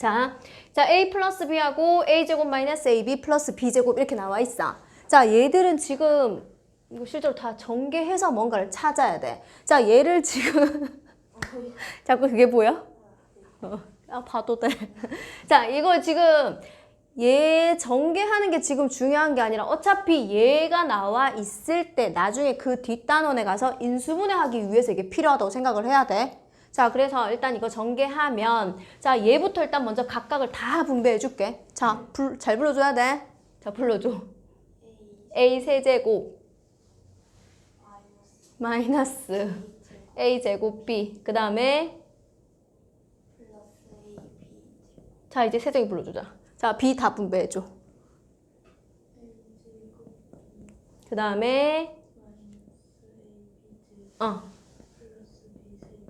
자, 자 a 플러스 b하고 a 제곱 마이너스 ab 플러스 b 제곱 이렇게 나와 있어. 자, 얘들은 지금 이거 실제로 다 전개해서 뭔가를 찾아야 돼. 자, 얘를 지금 자꾸 그게 보여? 어, 아, 봐도 돼. 자, 이거 지금 얘 전개하는 게 지금 중요한 게 아니라 어차피 얘가 나와 있을 때 나중에 그 뒷단원에 가서 인수분해하기 위해서 이게 필요하다고 생각을 해야 돼. 자, 그래서 일단 이거 전개하면 자, 얘부터 일단 먼저 각각을 다 분배해 줄게. 자, 불, 잘 불러줘야 돼. 자, 불러줘. a 세제곱 마이너스 a 제곱 b 그 다음에 자 이제 세정이 불러주자 자 b 다 분배해 줘 그 다음에 어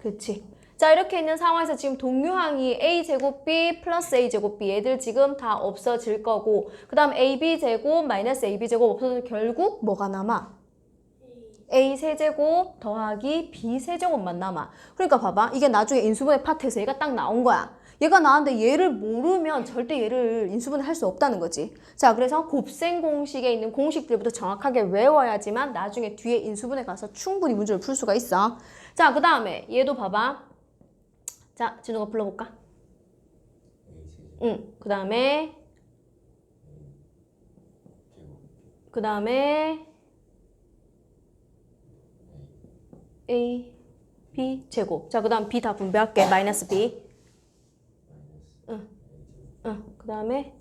그렇지 자 이렇게 있는 상황에서 지금 동류항이 a 제곱 b 플러스 a 제곱 b 얘들 지금 다 없어질 거고 그 다음 ab 제곱 마이너스 ab 제곱 없어져서 결국 뭐가 남아? a 세제곱 더하기 b 세제곱만 남아. 그러니까 봐봐. 이게 나중에 인수분해 파트에서 얘가 딱 나온 거야. 얘가 나왔는데 얘를 모르면 절대 얘를 인수분해 할 수 없다는 거지. 자, 그래서 곱셈 공식에 있는 공식들부터 정확하게 외워야지만 나중에 뒤에 인수분해 가서 충분히 문제를 풀 수가 있어. 자, 그 다음에 얘도 봐봐. 자, 진우가 불러볼까? 응. 그 다음에 그 다음에 A, B 제곱. 자, 그 다음 B 다 분배할게. 마이너스 B. 응. 응. 그 다음에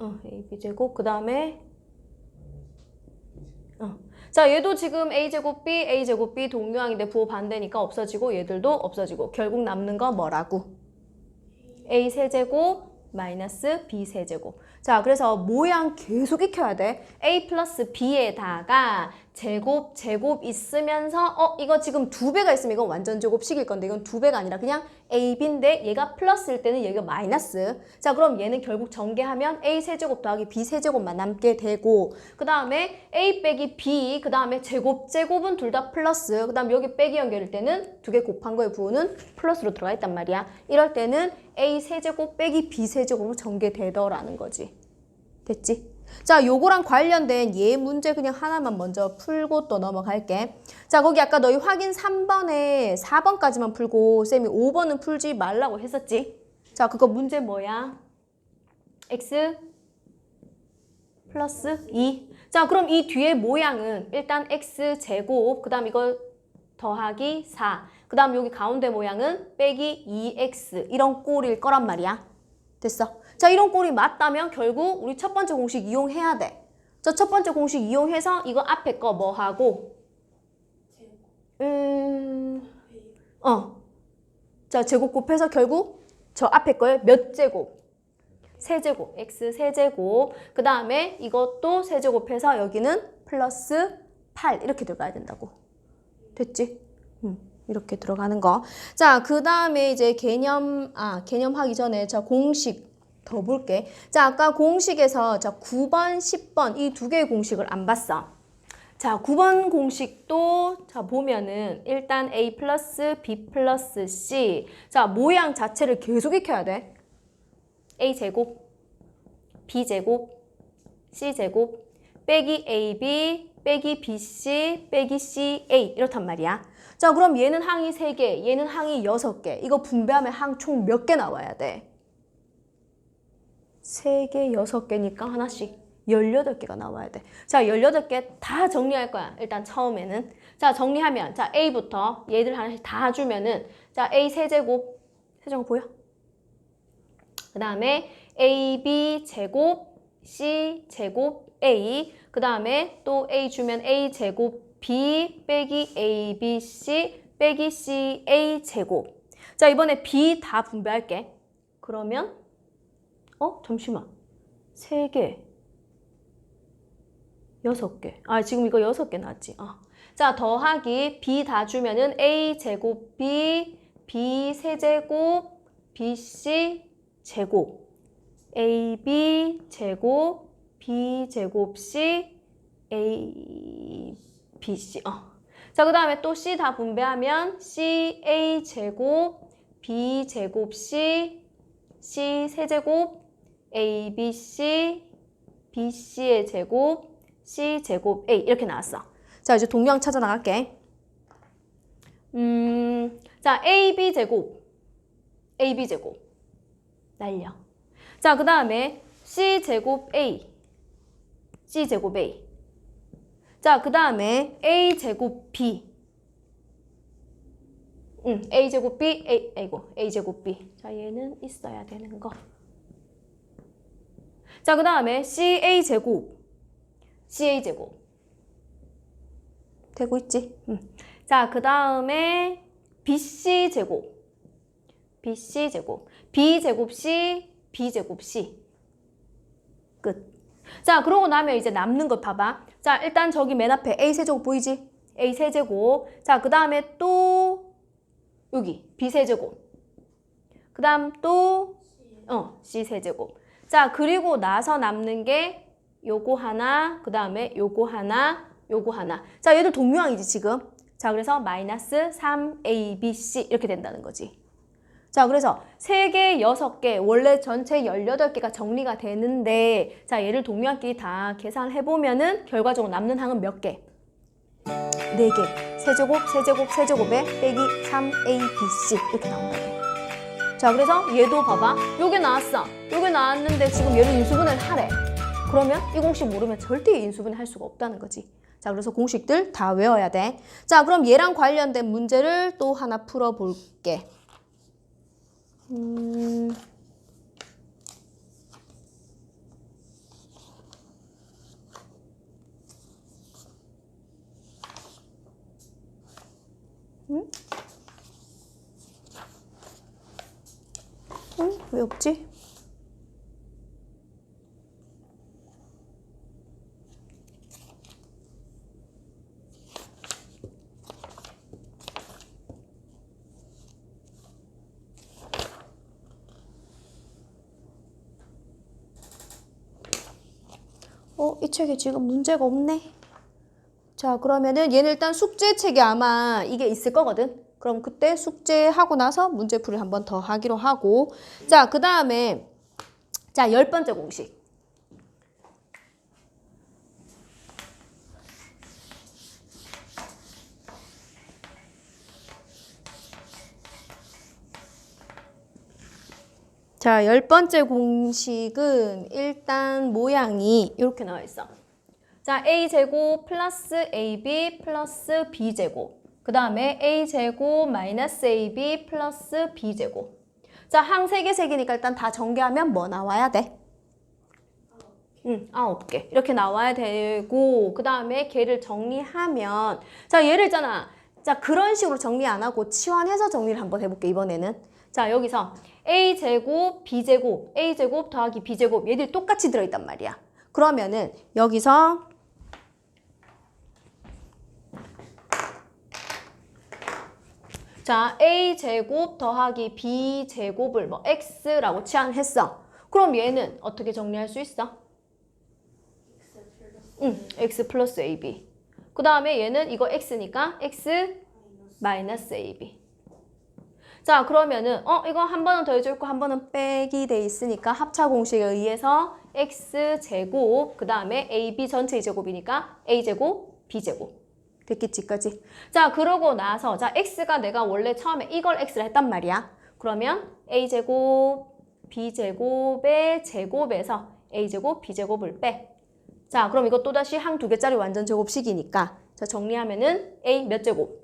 어, A, B 제곱. 그 다음에 어. 자, 얘도 지금 A 제곱 B, A 제곱 B 동류항인데 부호 반대니까 없어지고 얘들도 없어지고 결국 남는 건 뭐라고? A 세제곱 마이너스 B 세제곱. 자, 그래서 모양 계속 익혀야 돼. A 플러스 B에다가 제곱, 제곱 있으면서 어, 이거 지금 두 배가 있으면 이건 완전 제곱식일 건데 이건 두 배가 아니라 그냥 A, B인데 얘가 플러스일 때는 얘가 마이너스. 자, 그럼 얘는 결국 전개하면 A 세제곱 더하기 B 세제곱만 남게 되고 그 다음에 A 빼기 B, 그 다음에 제곱, 제곱은 둘 다 플러스. 그 다음 여기 빼기 연결일 때는 두 개 곱한 거의 부호는 플러스로 들어가 있단 말이야. 이럴 때는 A 세제곱 빼기 B 세제곱으로 전개되더라는 거지. 됐지? 자, 요거랑 관련된 얘 문제 그냥 하나만 먼저 풀고 또 넘어갈게. 자, 거기 아까 너희 확인 3번에 4번까지만 풀고 쌤이 5번은 풀지 말라고 했었지? 자, 그거 문제 뭐야? x 플러스 2. 자, 그럼 이 뒤에 모양은 일단 x 제곱, 그 다음 이거 더하기 4. 그 다음 여기 가운데 모양은 빼기 2x. 이런 꼴일 거란 말이야. 됐어. 자, 이런 꼴이 맞다면 결국 우리 첫 번째 공식 이용해야 돼. 저 첫 번째 공식 이용해서 이거 앞에 거 뭐 하고? 음, 어. 자, 제곱 곱해서 결국 저 앞에 거에 몇 제곱? 세제곱, x 세제곱. 그 다음에 이것도 세제곱해서 여기는 플러스 8 이렇게 들어가야 된다고. 됐지? 음, 이렇게 들어가는 거. 자, 그 다음에 이제 개념, 아, 개념 하기 전에 자, 공식 더 볼게. 자, 아까 공식에서 자, 9번, 10번 이 두 개의 공식을 안 봤어. 자, 9번 공식도 자, 보면은 일단 A 플러스 B 플러스 C. 자, 모양 자체를 계속 익혀야 돼. A 제곱, B 제곱, C 제곱, 빼기 AB, 빼기 BC, 빼기 CA 이렇단 말이야. 자, 그럼 얘는 항이 3개, 얘는 항이 6개. 이거 분배하면 항 총 몇 개 나와야 돼? 3개, 6개니까 하나씩 18개가 나와야 돼. 자, 18개 다 정리할 거야. 일단 처음에는. 자, 정리하면 자, A부터 얘들 하나씩 다 주면은 자, A 세제곱 세제곱 보여? 그 다음에 AB 제곱 C 제곱 A 그 다음에 또 A 주면 A 제곱 B 빼기 ABC 빼기 CA 제곱 자 이번에 B 다 분배할게 그러면 어? 잠시만 세개 여섯 개 아, 지금 이거 여섯 개 나왔지. 어. 자, 더하기 B 다 주면은 A 제곱 B, B 세제곱, BC 제곱, AB 제곱, B 제곱 C, A, BC. 어. 자, 그 다음에 또 C 다 분배하면 CA 제곱, B 제곱 C, C 세제곱, ABC, BC의 제곱, C 제곱 A 이렇게 나왔어. 자, 이제 동량 찾아 나갈게. 음, 자, AB 제곱, AB 제곱. 날려. 자, 그 다음에 C 제곱 A, C 제곱 A. 자, 그 다음에 A 제곱 B. 응, A 제곱 B, A, 아이고, A 제곱 B. 자, 얘는 있어야 되는 거. 자, 그 다음에 CA 제곱, CA 제곱. 되고 있지? 응. 자, 그 다음에 BC 제곱, BC 제곱, B 제곱 C, B 제곱 C. 끝. 자, 그러고 나면 이제 남는 거 봐봐. 자, 일단 저기 맨 앞에 A 세제곱 보이지? A 세제곱. 자, 그 다음에 또 여기 B 세제곱. 그 다음 또 어, C 세제곱. 자, 그리고 나서 남는 게 요거 하나, 그 다음에 요거 하나, 요거 하나. 자, 얘들 동류항이지, 지금. 자, 그래서 마이너스 3ABC 이렇게 된다는 거지. 자, 그래서 3개, 6개, 원래 전체 18개가 정리가 되는데, 자, 얘를 동류항끼리 다 계산을 해보면은 결과적으로 남는 항은 몇 개? 4개. 세제곱, 세제곱, 세제곱에 빼기 3abc 이렇게 나온다고. 자, 그래서 얘도 봐봐. 요게 나왔어. 요게 나왔는데 지금 얘를 인수분해를 하래. 그러면 이 공식 모르면 절대 인수분해 할 수가 없다는 거지. 자, 그래서 공식들 다 외워야 돼. 자, 그럼 얘랑 관련된 문제를 또 하나 풀어볼게. 음... 응? 응? 왜 없지? 책에 지금 문제가 없네. 자, 그러면은 얘는 일단 숙제 책에 아마 이게 있을 거거든. 그럼 그때 숙제하고 나서 문제풀이를 한번 더 하기로 하고. 자, 그 다음에, 자, 열 번째 공식. 자, 열 번째 공식은 일단 모양이 이렇게 나와 있어. 자, a제곱 플러스 ab 플러스 b제곱. 그 다음에 a제곱 마이너스 ab 플러스 b제곱. 자, 항세 개, 세 개니까 일단 다 전개하면 뭐 나와야 돼? 응, 아홉 개. 이렇게 나와야 되고, 그 다음에 걔를 정리하면, 자, 얘를 있잖아. 자, 그런 식으로 정리 안 하고 치환해서 정리를 한번 해볼게, 이번에는. 자, 여기서 a제곱, b제곱, a제곱 더하기 b제곱, 얘들이 똑같이 들어있단 말이야. 그러면은, 여기서 자, a제곱 더하기 b제곱을 뭐 x라고 치환했어. 그럼 얘는 어떻게 정리할 수 있어? 응, x 플러스 ab. 그 다음에 얘는 이거 x니까 x 마이너스 ab. 자, 그러면은 어 이거 한 번은 더해져 있고 한 번은 빼기 돼 있으니까 합차 공식에 의해서 x 제곱 그 다음에 ab 전체 제곱이니까 a 제곱 b 제곱. 됐겠지까지. 자, 그러고 나서 자 x가 내가 원래 처음에 이걸 x를 했단 말이야. 그러면 a 제곱 b 제곱의 제곱에서 a 제곱 b 제곱을 빼. 자, 그럼 이거 또다시 항 두 개짜리 완전 제곱식이니까 자 정리하면은 a 몇 제곱?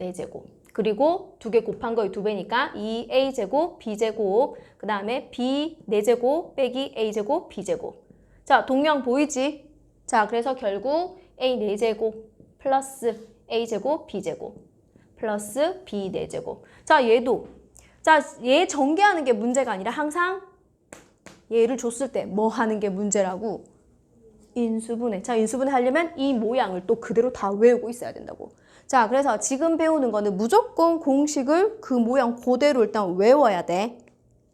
4제곱. 그리고 두 개 곱한 거의 두 배니까 2a제곱, b제곱, 그 다음에 b 4제곱 빼기 a제곱, b제곱. 자, 동량 보이지? 자, 그래서 결국 a 4제곱 플러스 a제곱, b제곱 플러스 b 4제곱. 자, 얘도. 자, 얘 전개하는 게 문제가 아니라 항상 얘를 줬을 때 뭐 하는 게 문제라고? 인수분해. 자, 인수분해 하려면 이 모양을 또 그대로 다 외우고 있어야 된다고. 자, 그래서 지금 배우는 거는 무조건 공식을 그 모양 그대로 일단 외워야 돼.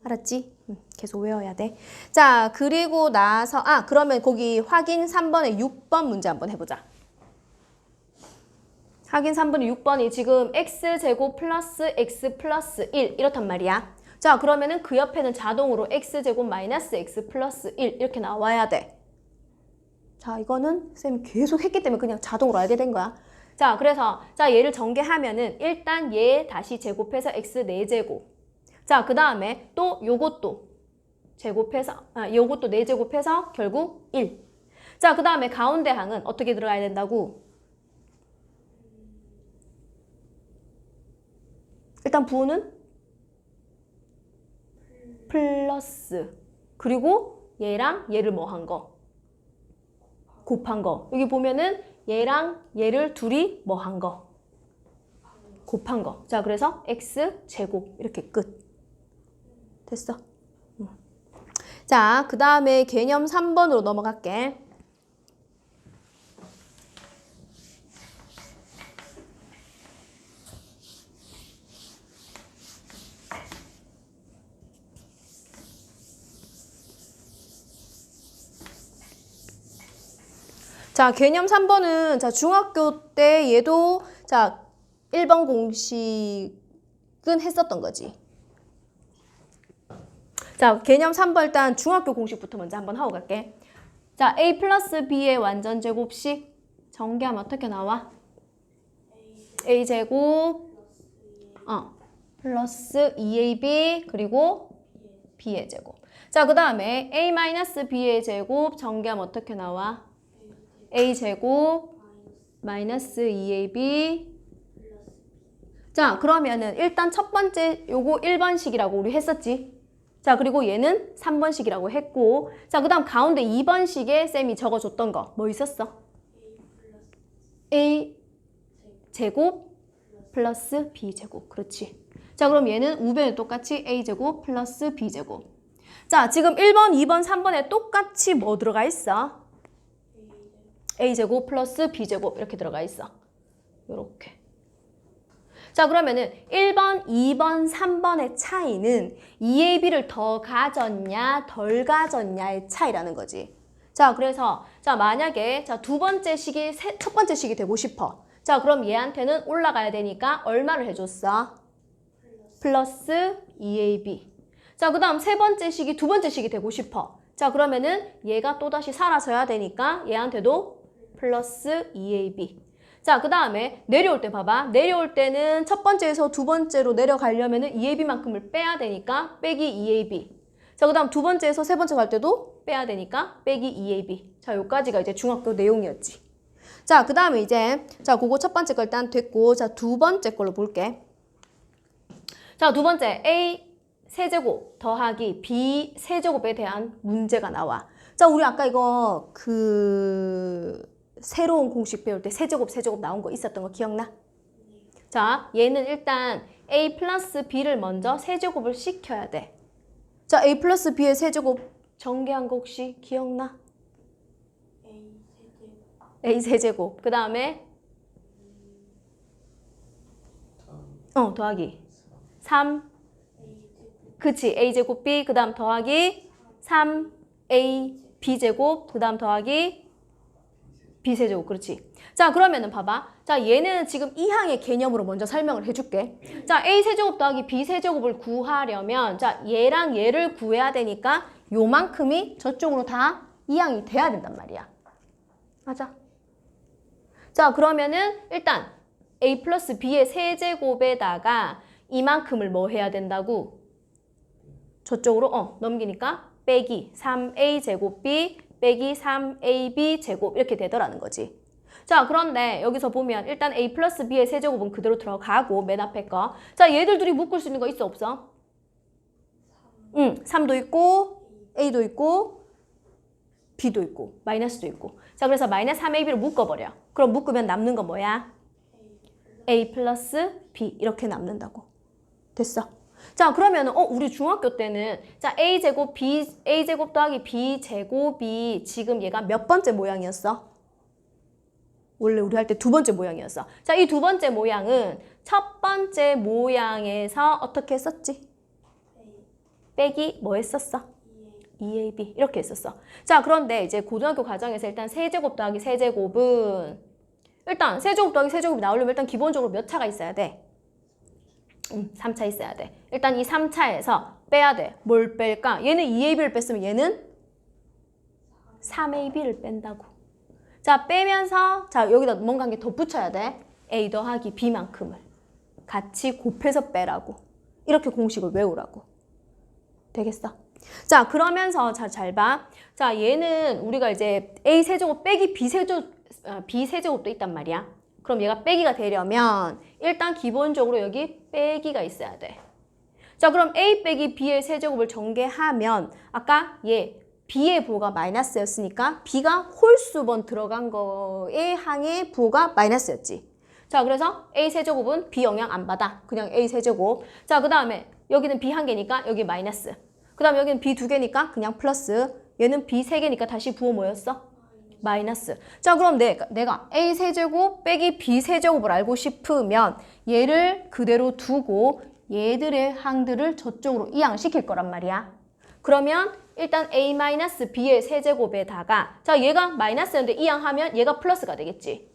알았지? 응, 계속 외워야 돼. 자, 그리고 나서, 아, 그러면 거기 확인 3번에 6번 문제 한번 해보자. 하긴 3분의 6번이 지금 x제곱 플러스 x 플러스 1 이렇단 말이야. 자 그러면은 그 옆에는 자동으로 x제곱 마이너스 x 플러스 1 이렇게 나와야 돼. 자 이거는 쌤이 계속 했기 때문에 그냥 자동으로 알게 된 거야. 자 그래서 자 얘를 전개하면은 일단 얘 다시 제곱해서 x 4제곱. 자 그 다음에 또 요것도 제곱해서 아 요것도 4제곱해서 결국 1. 자 그 다음에 가운데 항은 어떻게 들어가야 된다고? 일단 부호는 플러스 그리고 얘랑 얘를 뭐 한 거? 곱한 거. 여기 보면은 얘랑 얘를 둘이 뭐 한 거? 곱한 거. 자, 그래서 x 제곱 이렇게 끝. 됐어. 음. 자, 그 다음에 개념 3번으로 넘어갈게. 자, 개념 3번은 자, 중학교 때 얘도 자, 1번 공식은 했었던 거지. 자, 개념 3번 일단 중학교 공식부터 먼저 한번 하고 갈게. 자, a 플러스 b의 완전 제곱식 전개하면 어떻게 나와? a 제곱 어, 플러스 2ab 그리고 b의 제곱. 자, 그 다음에 a 마이너스 b의 제곱 전개하면 어떻게 나와? A 제곱 마이너스 2ab 자 그러면은 일단 첫 번째 요거 1번식이라고 우리 했었지? 자 그리고 얘는 3번식이라고 했고 자 그 다음 가운데 2번식에 쌤이 적어줬던 거 뭐 있었어? a 제곱 플러스 b 제곱. 그렇지. 자 그럼 얘는 우변에 똑같이 a 제곱 플러스 b 제곱. 자 지금 1번 2번 3번에 똑같이 뭐 들어가 있어? A제곱 플러스 b제곱 이렇게 들어가 있어. 요렇게. 자 그러면은 1번, 2번, 3번의 차이는 2ab를 더 가졌냐 덜 가졌냐의 차이라는 거지. 자 그래서 자 만약에 자 두 번째 식이 세, 첫 번째 식이 되고 싶어. 자 그럼 얘한테는 올라가야 되니까 얼마를 해줬어? 플러스 2ab. 자 그 다음 세 번째 식이 두 번째 식이 되고 싶어. 자 그러면은 얘가 또다시 사라져야 되니까 얘한테도 플러스 2ab. 자, 그 다음에 내려올 때 봐봐. 내려올 때는 첫 번째에서 두 번째로 내려가려면은 2ab만큼을 빼야 되니까 빼기 2ab. 자, 그 다음 두 번째에서 세 번째 갈 때도 빼야 되니까 빼기 2ab. 자, 요까지가 이제 중학교 내용이었지. 자, 그 다음에 이제 자, 그거 첫 번째 거 일단 됐고 자, 두 번째 걸로 볼게. 자, 두 번째 a 세제곱 더하기 b 세제곱에 대한 문제가 나와. 자, 우리 아까 이거 그 새로운 공식 배울 때 세제곱 세제곱 나온 거 있었던 거 기억나? 자, 얘는 일단 a 플러스 b를 먼저 세제곱을 시켜야 돼. 자, a 플러스 b의 세제곱 전개한 거 혹시 기억나? a 세제곱. 그 다음에 어 더하기 3 그치 a 제곱 b 그 다음 더하기 3a b 제곱 그 다음 더하기 b세제곱 그렇지? 자 그러면은 봐봐. 자 얘는 지금 이 항의 개념으로 먼저 설명을 해줄게. 자 a세제곱 더하기 b세제곱을 구하려면 자 얘랑 얘를 구해야 되니까 요만큼이 저쪽으로 다 이항이 돼야 된단 말이야. 맞아? 자 그러면은 일단 a 플러스 b의 세제곱에다가 이만큼을 뭐 해야 된다고? 저쪽으로? 어 넘기니까 빼기 3a 제곱 b 빼기 3ab 제곱 이렇게 되더라는 거지. 자 그런데 여기서 보면 일단 a 플러스 b의 세제곱은 그대로 들어가고 맨 앞에 거. 자 얘들 둘이 묶을 수 있는 거 있어 없어? 응 3도 있고 a도 있고 b도 있고 마이너스도 있고. 자 그래서 마이너스 3ab를 묶어버려. 그럼 묶으면 남는 거 뭐야? a 플러스 b 이렇게 남는다고. 됐어. 자 그러면 어 우리 중학교 때는 자 a 제곱 b a 제곱 더하기 b 제곱이 지금 얘가 몇 번째 모양이었어? 원래 우리 할 때 두 번째 모양이었어. 자 이 두 번째 모양은 첫 번째 모양에서 어떻게 했었지? 빼기 뭐 했었어? 2ab 이렇게 했었어. 자 그런데 이제 고등학교 과정에서 일단 세제곱 더하기 세제곱은 일단 세제곱 더하기 세제곱이 나오려면 일단 기본적으로 몇 차가 있어야 돼? 음, 3차 있어야 돼. 일단 이 3차에서 빼야 돼. 뭘 뺄까? 얘는 2AB를 뺐으면 얘는 3AB를 뺀다고. 자, 빼면서 자, 여기다 뭔가 한 개 덧붙여야 돼. A 더하기 B만큼을 같이 곱해서 빼라고. 이렇게 공식을 외우라고. 되겠어? 자, 그러면서 자, 잘 봐. 자, 얘는 우리가 이제 A 세제곱 빼기 B 세제곱 어, B 세제곱도 있단 말이야. 그럼 얘가 빼기가 되려면 일단 기본적으로 여기 빼기가 있어야 돼. 자, 그럼 A 빼기 B의 세제곱을 전개하면 아까 얘 B의 부호가 마이너스였으니까 B가 홀수번 들어간 거에 항의 부호가 마이너스였지. 자, 그래서 A 세제곱은 B 영향 안 받아. 그냥 A 세제곱. 자, 그 다음에 여기는 B 한 개니까 여기 마이너스. 그 다음에 여기는 B 두 개니까 그냥 플러스. 얘는 B 세 개니까 다시 부호 뭐였어? 마이너스. 자, 그럼 내가, 내가 A 세제곱 빼기 B 세제곱을 알고 싶으면 얘를 그대로 두고 얘들의 항들을 저쪽으로 이항시킬 거란 말이야. 그러면 일단 A 마이너스 B의 세제곱에다가 자, 얘가 마이너스였는데 이항하면 얘가 플러스가 되겠지.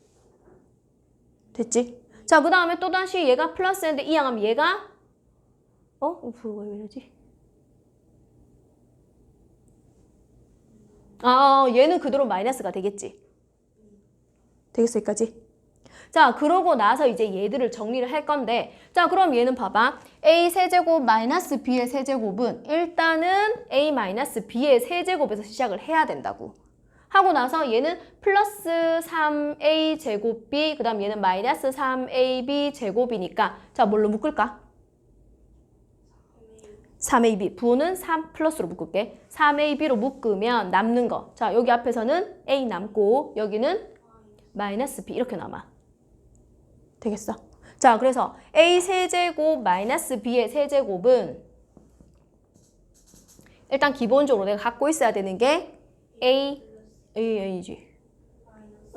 됐지? 자, 그 다음에 또다시 얘가 플러스였는데 이항하면 얘가 어? 부호가 왜 이러지? 아, 얘는 그대로 마이너스가 되겠지. 되겠어, 여기까지? 자, 그러고 나서 이제 얘들을 정리를 할 건데, 자, 그럼 얘는 봐봐. a 세제곱 마이너스 b의 세제곱은 일단은 a 마이너스 b의 세제곱에서 시작을 해야 된다고. 하고 나서 얘는 플러스 3a 제곱 b, 그 다음 얘는 마이너스 3ab 제곱이니까, 자, 뭘로 묶을까? 3ab 부호는 3 플러스로 묶을게. 3ab로 묶으면 남는 거. 자 여기 앞에서는 a 남고 여기는 마이너스 b. 이렇게 남아. 되겠어? 자 그래서 a 세제곱 마이너스 b의 세제곱은 일단 기본적으로 내가 갖고 있어야 되는 게 a a a지.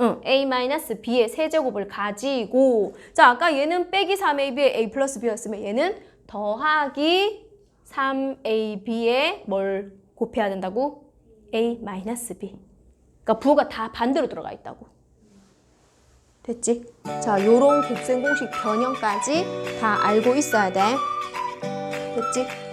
응, a 마이너스 b의 세제곱을 가지고. 자 아까 얘는 빼기 3ab의 a 플러스 b였으면 얘는 더하기 3ab에 뭘 곱해야 된다고? a 마이너스 b. 그러니까 부호가 다 반대로 들어가 있다고. 됐지? 자, 요런 곱셈 공식 변형까지 다 알고 있어야 돼. 됐지? 응.